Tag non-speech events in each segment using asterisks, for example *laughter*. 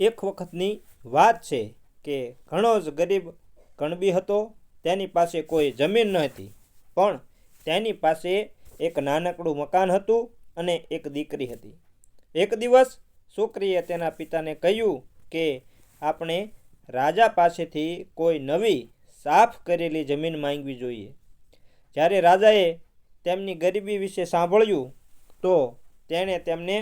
એક વખતની વાત છે કે ઘણો જ ગરીબ કણબી હતો, તેની પાસે કોઈ જમીન ન હતી પણ તેની પાસે એક નાનકડું મકાન હતું અને એક દીકરી હતી. એક દિવસ છોકરીએ તેના પિતાને કહ્યું કે આપણે રાજા પાસેથી કોઈ નવી, સાફ કરેલી જમીન માંગવી જોઈએ. જ્યારે રાજાએ તેમની ગરીબી વિશે સાંભળ્યું, તો તેણે તેમને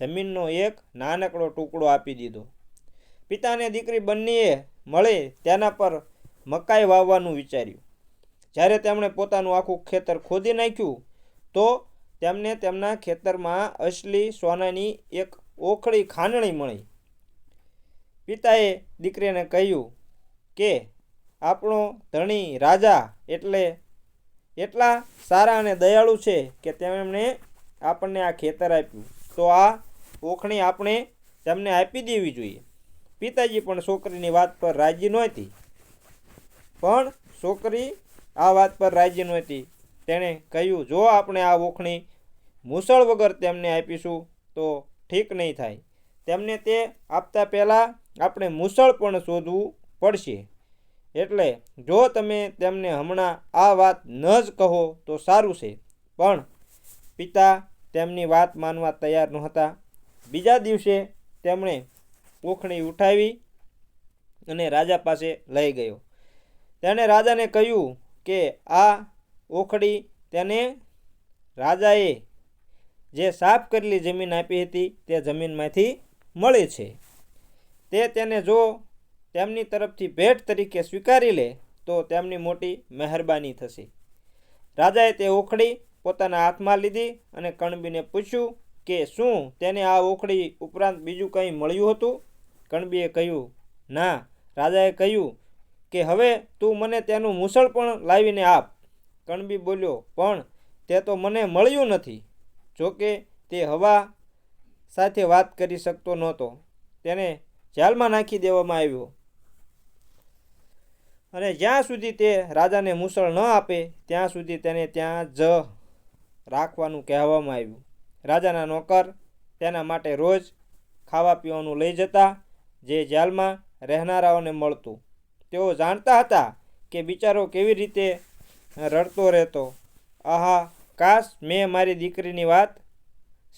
જમીનનો એક નાનકડો ટુકડો આપી દીધો. પિતા અને દીકરી બંનેએ મળે તેના પર મકાઈ વાવવાનું વિચાર્યું. જ્યારે તેમણે પોતાનું આખું ખેતર ખોદી નાખ્યું, તો તેમને તેમના ખેતરમાં અસલી સોનાની એક ઓખળી ખાંડણી મળી. પિતાએ દીકરીને કહ્યું કે, આપણો ધણી રાજા એટલે એટલા સારા અને દયાળુ છે કે તેમણે આપણને આ ખેતર આપ્યું. તો આ ઓખણી આપણે તેમને આપી દેવી જોઈએ. પિતાજી પણ છોકરીની વાત પર રાજી નહોતી. પણ છોકરી આ વાત પર રાજી નહોતી. તેણે કહ્યું, જો આપણે આ ઓખણી મુસળ વગર તેમને આપીશું, તો ઠીક નહીં થાય. તેમને તે આપતા પહેલાં આપણે મુસળ પણ શોધવું પડશે. એટલે જો તમે તેમને હમણાં આ વાત ન જ કહો, તો સારું છે. પણ પિતા તેમની વાત માનવા તૈયાર નહોતા. બીજા દિવસે તેમણે ઓખણી ઉઠાવી અને રાજા પાસે લઈ ગયો. તેણે રાજાને કહ્યું કે, આ ઓખડી તેને રાજાએ જે સાફ કરેલી જમીન આપી હતી તે જમીનમાંથી મળે છે. તે તેને જો તેમની તરફથી ભેટ તરીકે સ્વીકારી લે, તો તેમની મોટી મહેરબાની થશે. રાજાએ તે ઓખડી પોતાના હાથમાં લીધી અને કણબીને પૂછ્યું કે, શું તેને આ ઓખડી ઉપરાંત બીજું કંઈ મળ્યું હતું? કણબીએ કહ્યું, ના, રાજાએ કહ્યું કે હવે તું મને તેનું મૂસળ પણ લાવીને આપ. કણબી બોલ્યો, પણ તે તો મને મળ્યું નથી. જોકે તે હવા સાથે વાત કરી શકતો નહોતો. તેને જેલમાં નાખી દેવામાં આવ્યો. અને જ્યાં સુધી તે રાજાને મૂસળ ન આપે, ત્યાં સુધી તેને ત્યાં જ રાખવાનું કહેવામાં આવ્યું. રાજાના નોકર તેના માટે રોજ ખાવા પીવાનું લઈ જતા જે જેલમાં રહેનારાઓને મળતું. તેઓ જાણતા હતા કે બિચારો કેવી રીતે રડતો રહેતો. આહા, કાશ મેં મારી દીકરીની વાત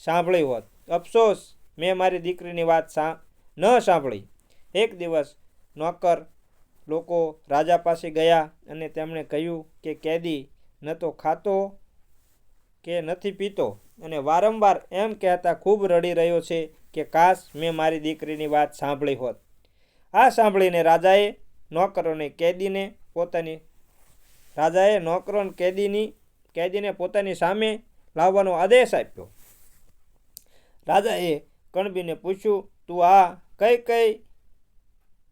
સાંભળી હોત. અફસોસ, મેં મારી દીકરીની વાત સા, ન સાંભળી. એક દિવસ નોકર લોકો રાજા પાસે ગયા અને તેમણે કહ્યું કે, કેદી, ન તો ખાતો કે નથી પીતો. અને વારંવાર એમ કહેતા ખૂબ રડી રહ્યો છે કે કાશ મેં મારી દીકરીની વાત સાંભળી હોત. આ સાંભળીને રાજાએ નોકરોને કેદીને પોતાની, રાજાએ નોકરો કેદીની, કેદીને પોતાની સામે લાવવાનો આદેશ આપ્યો. રાજાએ કણબીને પૂછ્યું, તું આ કઈ કઈ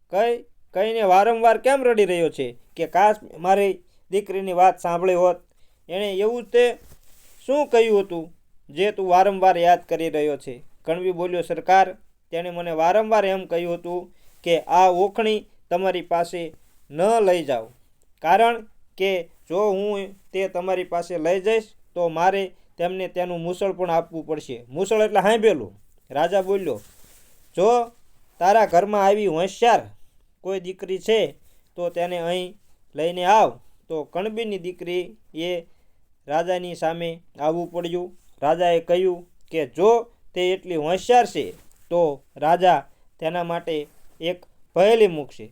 કઈ કહીને વારંવાર કેમ રડી રહ્યો છે? કે કાશ મારી દીકરીની વાત સાંભળી હોત, એણે એવું તે શું કહ્યું હતું, જે તું વારંવાર યાદ કરી રહ્યો છે? કણવી બોલ્યો, સરકાર, તેણે મને વારંવાર એમ કહ્યું હતું કે આ ઓખણી તમારી પાસે ન લઈ જાઓ. કારણ કે જો હું તે તમારી પાસે લઈ જઈશ, તો મારે તેમને તેનું મૂસળ પણ આપવું પડશે. મુસળ એટલે હાંભેલું. રાજા બોલ્યો, જો તારા ઘરમાં આવી હોશિયાર કોઈ દીકરી છે, તો તેને અહીં લઈને આવ. તો કણબીની દીકરી એ રાજાની સામે આવવું પડ્યું. રાજાએ કહ્યું કે, જો તે એટલી હોશિયાર છે, તો રાજા તેના માટે એક પહેલી મૂકશે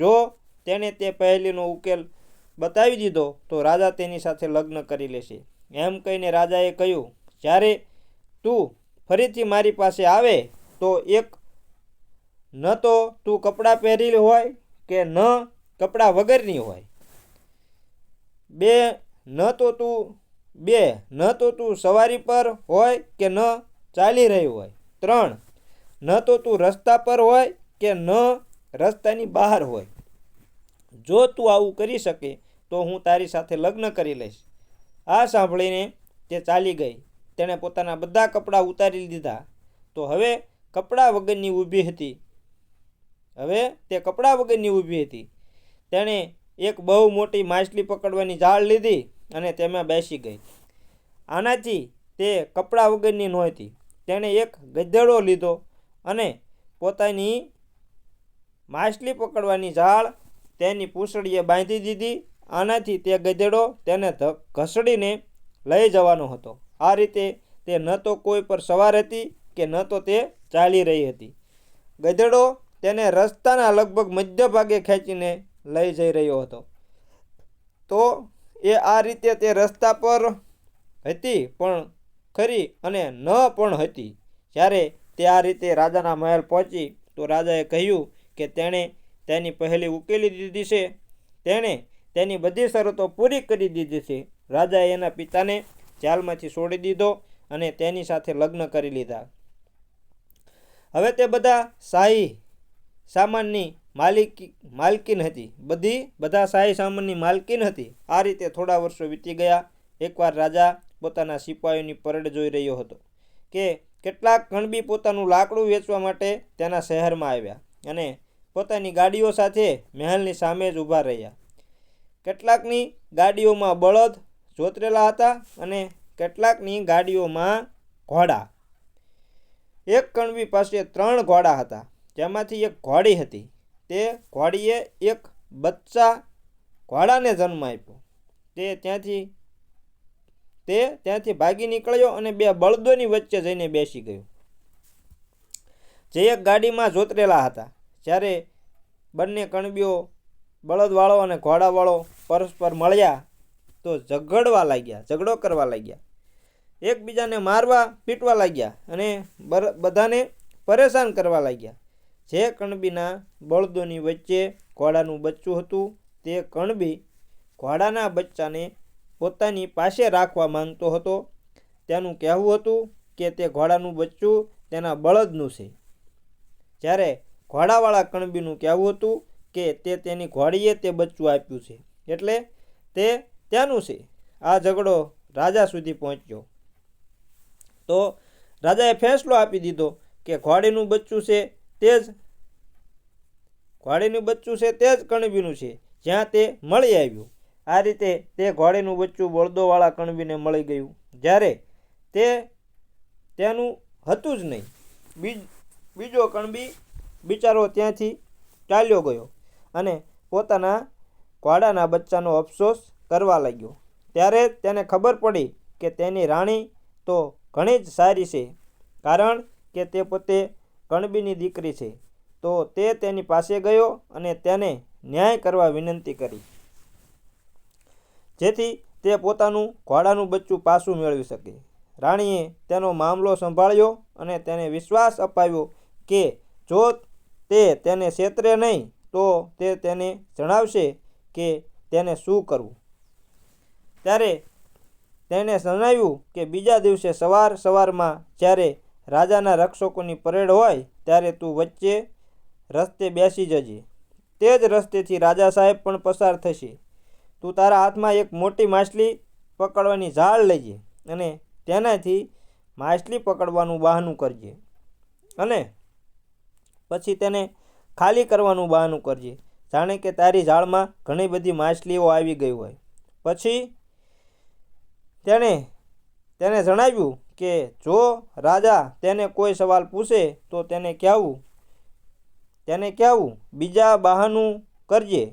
જો તેણે તે પહેલીનો ઉકેલ બતાવી દીધો, તો રાજા તેની સાથે લગ્ન કરી લેશે. એમ કહીને રાજાએ કહ્યું, જ્યારે તું ફરીથી મારી પાસે આવે, તો એક ન તો તું કપડાં પહેરેલી હોય કે ન કપડાં વગરની હોય. બે, ન તો તું, બે, ન તો તું સવારી પર હોય કે ન ચાલી રહી હોય. ત્રણ, ન તો તું રસ્તા પર હોય કે ન રસ્તાની બહાર હોય. જો તું આવું કરી શકે તો હું તારી સાથે લગ્ન કરી લઈશ. આ સાંભળીને તે ચાલી ગઈ. તેણે પોતાના બધા કપડાં ઉતારી દીધા. તો હવે કપડાં વગરની ઊભી હતી. હવે તે કપડાં વગરની ઊભી હતી. તેણે એક બહુ મોટી માછલી પકડવાની જાળ લીધી અને તેમાં બેસી ગઈ. આનાથી તે કપડાં વગરની નહોતી. તેણે એક ગધેડો લીધો અને પોતાની માછલી પકડવાની જાળ તેની પૂંછડીએ બાંધી દીધી. આનાથી તે ગધેડો તેને ઘસડીને લઈ જવાનો હતો. આ રીતે તે ન તો કોઈ પર સવાર હતી કે ન તો તે ચાલી રહી હતી. ગધેડો તેને રસ્તાના લગભગ મધ્ય ભાગે ખેંચીને લઈ જઈ રહ્યો હતો. તો એ આ રીતે તે રસ્તા પર હતી, પણ ખરી અને ન પણ હતી. જ્યારે તે આ રીતે રાજાના મહેલ પહોંચી, તો રાજાએ કહ્યું કે તેણે તેની પહેલી ઉકેલી દીધી છે. તેણે તેની બધી શરતો પૂરી કરી દીધી છે. રાજાએ એના પિતાને જેલમાંથી છોડી દીધો અને તેની સાથે લગ્ન કરી લીધા. હવે તે બધા શાહી સામાનની માલિકી માલકીન હતી. બધી, બધા શાહી સામાનની માલકીન હતી. આ રીતે થોડા વર્ષો વીતી ગયા. એકવાર રાજા પોતાના સિપાહીઓની પરેડ જોઈ રહ્યો હતો કે કેટલાક કણબી પોતાનું લાકડું વેચવા માટે તેના શહેરમાં આવ્યા અને પોતાની ગાડીઓ સાથે મહેલની સામે જ ઊભા રહ્યા. કેટલાકની ગાડીઓમાં બળદ જોતરેલા હતા અને કેટલાકની ગાડીઓમાં ઘોડા. એક કણબી પાસે ત્રણ ઘોડા હતા, જેમાંથી એક ઘોડી હતી. તે ઘોડીએ એક બચ્ચા ઘોડાને જન્મ આપ્યો. તે ત્યાંથી તે ત્યાંથી ભાગી નીકળ્યો અને બે બળદોની વચ્ચે જઈને બેસી ગયો. જે એક ગાડીમાં જોતરેલા હતા. જ્યારે બંને કણબીઓ બળદવાળો અને ઘોડાવાળો પરસ્પર મળ્યા તો ઝઘડવા લાગ્યા, ઝઘડો કરવા લાગ્યા. એકબીજાને મારવા પીટવા લાગ્યા અને બધાને પરેશાન કરવા લાગ્યા. જે કણબીના બળદોની વચ્ચે ઘોડાનું બચ્ચું હતું, તે કણબી ઘોડાના બચ્ચાને પોતાની પાસે રાખવા માંગતો હતો. તેનું કહેવું હતું કે તે ઘોડાનું બચ્ચું તેના બળદનું છે. જ્યારે ઘોડાવાળા કણબીનું કહેવું હતું કે તે તેની ઘોડીએ તે બચ્ચું આપ્યું છે, એટલે તે ત્યાંનું છે. આ ઝઘડો રાજા સુધી પહોંચ્યો. તો રાજાએ ફેંસલો આપી દીધો કે ઘોડીનું બચ્ચું છે તે જ ઘોડીનું બચ્ચું છે તે જ કણબીનું છે, જ્યાં તે મળી આવ્યું. આ રીતે તે ઘોડીનું બચ્ચું બળદોવાળા કણબીને મળી ગયું. જ્યારે તે તેનું હતું જ નહીં. બીજ, બીજો કણબી બિચારો ત્યાંથી ચાલ્યો ગયો અને પોતાના ઘોડાના બચ્ચાનો અફસોસ કરવા લાગ્યો. ત્યારે તેને ખબર પડી કે તેની રાણી તો ઘણી જ સારી છે, કારણ કે તે પોતે કણબીની દીકરી છે. તો તે તેની પાસે ગયો અને તેને ન્યાય કરવા વિનંતી કરી. જેથી તે પોતાનું ઘોડાનું બચ્ચું પાછું મેળવી શકે. રાણીએ તેનો મામલો સંભાળ્યો અને તેને વિશ્વાસ અપાવ્યો કે જો તે તેને છેતરે નહીં, તો તે તેને જણાવશે કે તેને શું કરવું. ત્યારે તેણે જણાવ્યું કે બીજા દિવસે સવાર સવારમાં જ્યારે રાજાના રક્ષકોની પરેડ હોય ત્યારે તું વચ્ચે રસ્તે બેસી જજે. તે જ રસ્તેથી રાજા સાહેબ પણ પસાર થશે. તું તારા હાથમાં એક મોટી માછલી પકડવાની ઝાડ લેજે અને તેનાથી માછલી પકડવાનું બહાનું કરજે અને પછી તેને ખાલી કરવાનું બહાનું કરજે. જાણે કે તારી ઝાડમાં ઘણી બધી માછલીઓ આવી ગઈ હોય. પછી તેણે, તેને જણાવ્યું કે જો રાજા તેને કોઈ સવાલ પૂછે તો તેને કહેવું તેને કહેવું, બીજા બહાનું કરજે.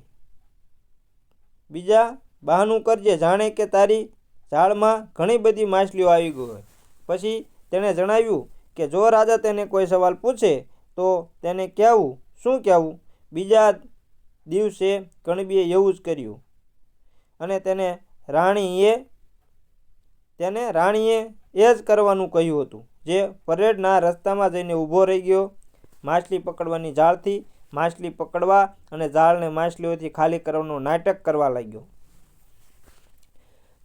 બીજા બહાનું કરજે, જાણે કે તારી ઝાડમાં ઘણી બધી માછલીઓ આવી ગઈ હોય. પછી તેણે જણાવ્યું કે જો રાજા તેને કોઈ સવાલ પૂછે, તો તેને કહેવું. શું કહેવું? બીજા દિવસે કણબીએ એવું જ કર્યું. અને તેને રાણીએ તેને રાણીએ એ જ કરવાનું કહ્યું હતું. જે પરેડના રસ્તામાં જઈને ઊભો રહી ગયો, માછલી પકડવાની જાળથી માછલી પકડવા અને જાળને માછલીઓથી ખાલી કરવાનું નાટક કરવા લાગ્યો.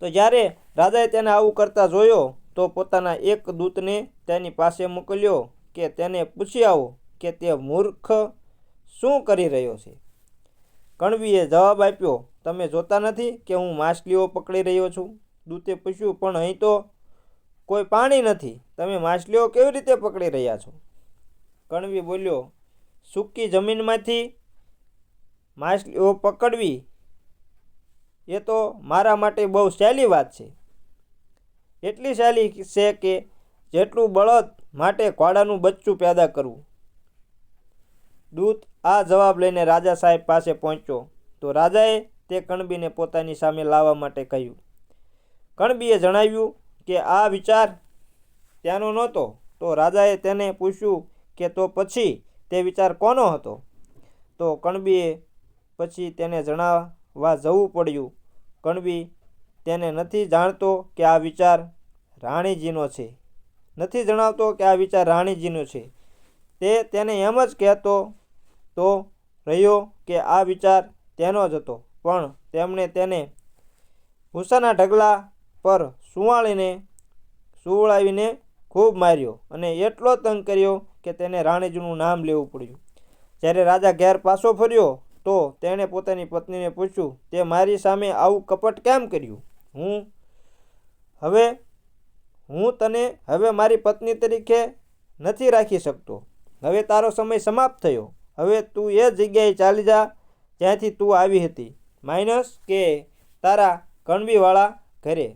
તો જ્યારે રાજાએ તેને આવું કરતા જોયો, તો પોતાના એક દૂતને તેની પાસે મોકલ્યો કે તેને પૂછી આવો કે તે મૂર્ખ શું કરી રહ્યો છે? કણવીએ જવાબ આપ્યો, તમે જોતા નથી કે હું માછલીઓ પકડી રહ્યો છું? દૂતે પૂછ્યું, પણ અહીં તો કોઈ પાણી નથી. તમે માછલીઓ કેવી રીતે પકડી રહ્યા છો? કણવી બોલ્યો સૂકી જમીનમાંથી માછલીઓ પકડવી, એ તો મારા માટે બહુ સહેલી વાત છે. એટલી સહેલી છે કે જેટલું બળદ માટે ઘોડાનું બચ્ચું પેદા કરવું. દૂત આ જવાબ લઈને રાજા સાહેબ પાસે પહોંચ્યો. તો રાજાએ તે કણબીને પોતાની સામે લાવવા માટે કહ્યું. કણબીએ જણાવ્યું કે આ વિચાર ત્યાંનો નહોતો. તો રાજાએ તેને પૂછ્યું કે તો પછી તે વિચાર કોનો હતો? તો કણબીએ પછી તેને જણાવવા જવું પડ્યું, કણબી, તેને નથી જાણતો કે આ વિચાર રાણીજીનો છે. નથી જણાવતો કે આ વિચાર રાણીજીનો છે. તે તેને એમ જ કહેતો તો રહ્યો કે આ વિચાર તેનો જ હતો. પણ તેમણે તેને ભૂસાના ઢગલા પર સુવાળીને, સુવડાવીને ખૂબ માર્યો અને એટલો તંગ કર્યો કે તેને રાણીજીનું નામ લેવું પડ્યું. જ્યારે રાજા ઘેર પાછો ફર્યો, તો તેણે પોતાની પત્નીને પૂછ્યું, તે મારી સામે આવું કપટ કેમ કર્યું? હું હવે, હું તને હવે મારી પત્ની તરીકે નથી રાખી શકતો. હવે તારો સમય સમાપ્ત થયો. હવે તું એ જગ્યાએ ચાલી જા, જ્યાંથી તું આવી હતી. માઇનસ કે તારા કણબીવાળા ઘરે.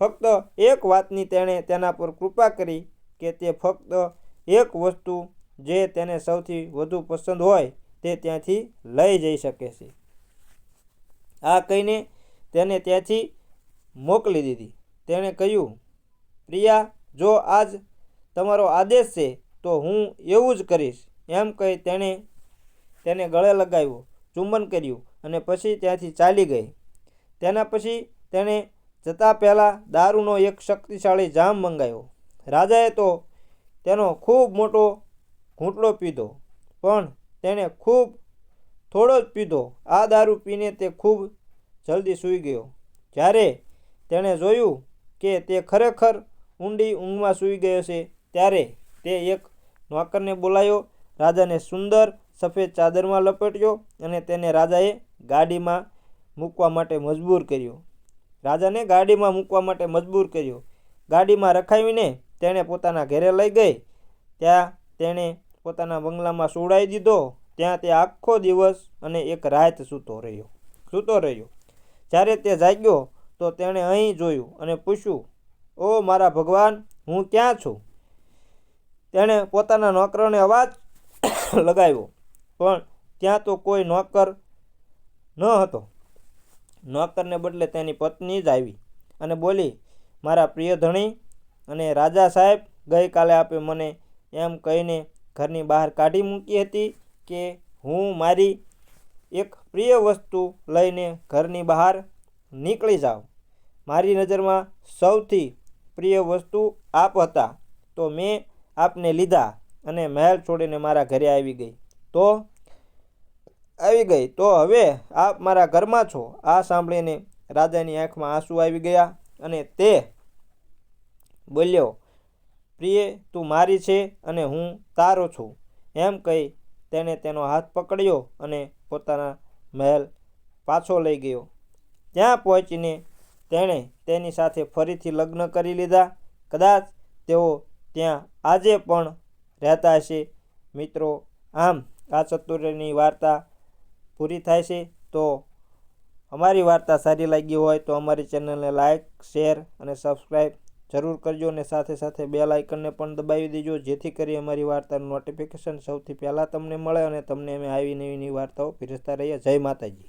ફક્ત એક વાતની તેણે તેના પર કૃપા કરી કે તે ફક્ત એક વસ્તુ જે તેને સૌથી વધુ પસંદ હોય તે ત્યાંથી લઈ જઈ શકે છે. આ કહીને તેને ત્યાંથી મોકલી દીધી. તેણે કહ્યું, પ્રિયા, જો આજ તમારો આદેશ છે, તો હું એવું જ કરીશ. એમ કહી તેણે તેને ગળે લગાવ્યો, ચુંબન કર્યું અને પછી ત્યાંથી ચાલી ગઈ. તેના પછી તેણે જતાં પહેલાં દારૂનો એક શક્તિશાળી જામ મંગાવ્યો. રાજાએ તો તેનો ખૂબ મોટો ઘૂંટડો પીધો, પણ તેણે ખૂબ થોડો જ પીધો. આ દારૂ પીને તે ખૂબ જલ્દી સૂઈ ગયો. જ્યારે તેણે જોયું કે તે ખરેખર ઊંડી ઊંઘમાં સૂઈ ગયો છે, ત્યારે તે એક નોકરને બોલાયો. રાજાને સુંદર સફેદ ચાદરમાં લપેટ્યો અને તેને રાજાએ ગાડીમાં મૂકવા માટે મજબૂર કર્યો. રાજાને ગાડીમાં મૂકવા માટે મજબૂર કર્યો. ગાડીમાં રખાવીને તેણે પોતાના ઘરે લઈ ગઈ. ત્યાં તેણે પોતાના બંગલામાં સુવડાવી દીધો. ત્યાં તે આખો દિવસ અને એક રાત સૂતો રહ્યો. સૂતો રહ્યો. જ્યારે તે જાગ્યો, તો તેણે અહીં જોયું અને પૂછ્યું, ઓ મારા ભગવાન, હું ક્યાં છું? તેણે પોતાના નોકરોને અવાજ *coughs* લગાવ્યો, પણ ત્યાં તો કોઈ નોકર ન હતો. નોકરને બદલે તેની પત્ની જ આવી અને બોલી, મારા પ્રિય ધણી અને રાજા સાહેબ ગઈકાલે આપે મને એમ કહીને ઘરની બહાર કાઢી મૂકી હતી કે હું મારી એક પ્રિય વસ્તુ લઈને ઘરની બહાર નીકળી જાઉં. મારી નજરમાં સૌથી પ્રિય વસ્તુ આપ હતા. તો મેં આપને લીધા અને મહેલ છોડીને મારા ઘરે આવી ગઈ. તો આવી ગઈ. તો હવે આપ મારા ઘરમાં છો. આ સાંભળીને રાજાની આંખમાં આંસુ આવી ગયા અને તે બોલ્યો, પ્રિય, તું મારી છે અને હું તારો છું. એમ કહી તેણે તેનો હાથ પકડ્યો અને પોતાના મહેલ પાછો લઈ ગયો. ત્યાં પહોંચીને તેણે તેની સાથે ફરીથી લગ્ન કરી લીધા. કદાચ તેઓ ત્યાં આજે પણ રહેતા હશે. મિત્રો, આમ આ ચતુર્યની વાર્તા પૂરી થાય છે તો અમારી વાર્તા સારી લાગી હોય તો અમારી ચેનલને લાઇક શેર અને સબસ્ક્રાઈબ જરૂર કરજો અને સાથે સાથે બેલ આઇકનને પણ દબાવી દેજો, જેથી કરી અમારી વાર્તાનું નોટિફિકેશન સૌથી પહેલાં તમને મળે અને તમને અમે આવી નવી નવી વાર્તાઓ પીરસતા રહીએ. જય માતાજી.